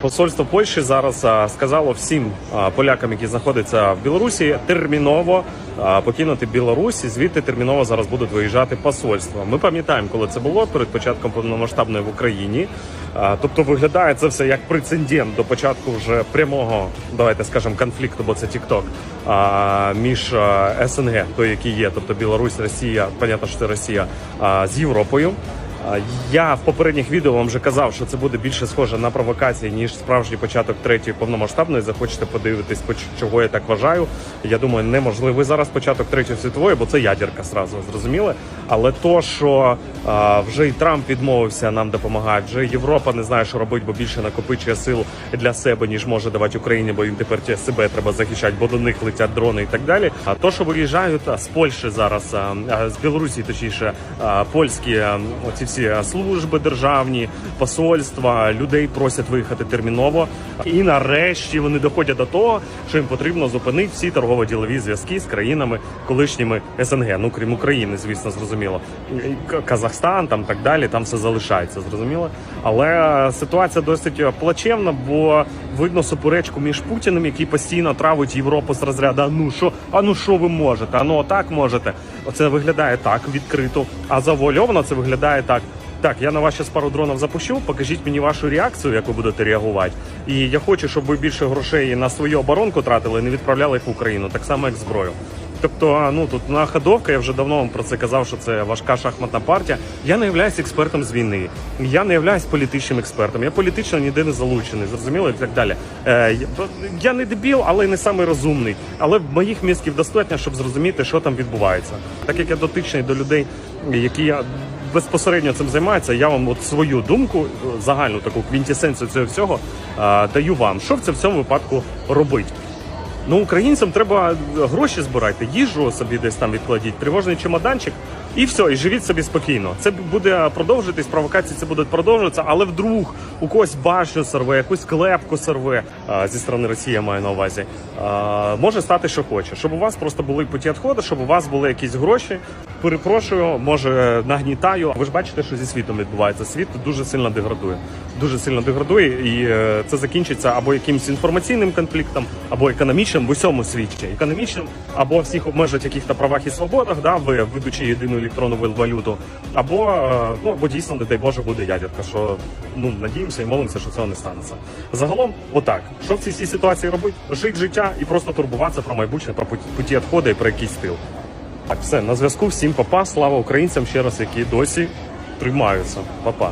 Посольство Польщі зараз сказало всім полякам, які знаходяться в Білорусі, терміново покинути Білорусь і звідти терміново зараз будуть виїжджати посольства. Ми пам'ятаємо, коли це було перед початком повномасштабної в Україні. Тобто виглядає це все як прецедент до початку вже прямого, давайте скажемо, конфлікту, бо це а, між СНГ, той, який є, тобто Білорусь, Росія, понятно, що це Росія з Європою. Я в попередніх відео вам вже казав, що це буде більше схоже на провокації, ніж справжній початок третьої повномасштабної. Захочете подивитись, чого я так вважаю. Я думаю, неможливий зараз початок третьої світової, бо це ядерка зразу зрозуміли. Але то, що а, вже і Трамп відмовився нам допомагати, вже Європа не знає, що робити, бо більше накопичує сил для себе, ніж може давати Україні, бо їм тепер себе треба захищати, бо до них летять дрони і так далі. А то, що виїжджають з Польщі зараз, а, з Білорусі, точніше, а, польські оці всі служби державні, посольства, людей просять виїхати терміново. І нарешті вони доходять до того, що їм потрібно зупинити всі торгово-ділові зв'язки з країнами колишніми СНГ, ну крім України, звісно, зрозуміло. Казахстан там так далі, там все залишається, зрозуміло. Але ситуація досить плачевна, бо видно суперечку між Путіним, який постійно травить Європу з розряду. А ну що, а ну що ви можете? А ну отак можете. Оце виглядає так відкрито. А завуальовано це виглядає так. Так, я на вас зараз пару дронів запущу. Покажіть мені вашу реакцію, як ви будете реагувати. І я хочу, щоб ви більше грошей на свою оборонку тратили, не відправляли їх в Україну, так само як зброю. Тобто, ну тут на ходовка, я вже давно вам про це казав, що це важка шахматна партія. Я не являюсь експертом з війни. Я не являюсь політичним експертом. Я політично ніде не залучений, зрозуміло і так далі. Е, я- не дебіл, але не самий розумний. Але моїх мізків достатньо, щоб зрозуміти, що там відбувається. Так як я дотичний до людей, які я безпосередньо цим займаються, я вам от свою думку, е, загальну таку квінтісенцію цього всього е, даю вам. Що в в цьому випадку робити? Ну, українцям треба гроші збирати, їжу собі десь там відкладіть, тривожний чемоданчик, і все, і живіть собі спокійно. Це буде продовжитись, провокації це будуть продовжуватися, але вдруг у когось башню сорве, якусь клепку сорве а, зі сторони Росії, я маю на увазі. А, може стати, що хоче. Щоб у вас просто були путі відходу, щоб у вас були якісь гроші. Перепрошую, може нагнітаю. Ви ж бачите, що зі світом відбувається. Світ дуже сильно деградує. Дуже сильно деградує, і е, це закінчиться або якимось інформаційним конфліктом, або економічним в усьому світі. Економічним, або всіх обмежать яких-то правах і свободах, да, ви ведучи єдину електронну валюту, або е, ну або дійсно, не дай Боже, буде ядерка. Що ну надіємося і молимося, що цього не станеться. Загалом, отак, що в цій ситуації робити? Жити життя і просто турбуватися про майбутнє, про путі відходи і про якийсь стил. Так, все на зв'язку. Всім папа. Слава українцям ще раз, які досі тримаються. Папа.